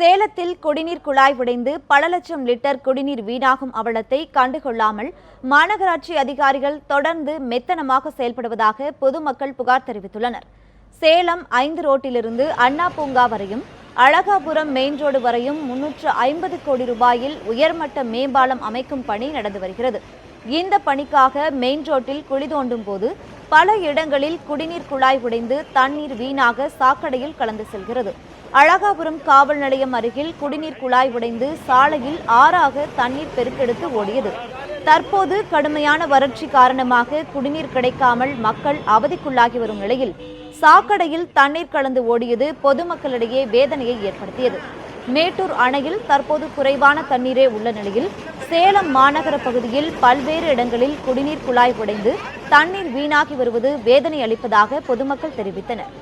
சேலத்தில் குடிநீர் குழாய் உடைந்து பல லட்சம் லிட்டர் குடிநீர் வீணாகும் அவலத்தை கண்டுகொள்ளாமல் மாநகராட்சி அதிகாரிகள் தொடர்ந்து மெத்தனமாக செயல்படுவதாக பொதுமக்கள் புகார் தெரிவித்துள்ளனர். சேலம் ஐந்து ரோட்டிலிருந்து அண்ணா பூங்கா வரையும் அழகாபுரம் மெயின் ரோடு வரையும் முன்னூற்று ஐம்பது கோடி ரூபாயில் உயர்மட்ட மேம்பாலம் அமைக்கும் பணி நடந்து வருகிறது. இந்த பணிக்காக மெயின் ரோட்டில் குழி தோண்டும் போது பல இடங்களில் குடிநீர் குழாய் உடைந்து தண்ணீர் வீணாக சாக்கடையில் கலந்து செல்கிறது. அழகாபுரம் காவல் நிலையம் அருகில் குடிநீர் குழாய் உடைந்து சாலையில் ஆறாக தண்ணீர் பெருக்கெடுத்து ஓடியது. தற்போது கடுமையான வறட்சி காரணமாக குடிநீர் கிடைக்காமல் மக்கள் அவதிக்குள்ளாகி வரும் நிலையில் சாக்கடையில் தண்ணீர் கலந்து ஓடியது பொதுமக்களிடையே வேதனையை ஏற்படுத்தியது. மேட்டூர் அணையில் தற்போது குறைவான தண்ணீரே உள்ள நிலையில் சேலம் மாநகர பகுதியில் பல்வேறு இடங்களில் குடிநீர் குழாய் உடைந்து தண்ணீர் வீணாகி வருவது வேதனை அளிப்பதாக பொதுமக்கள் தெரிவித்தனர்.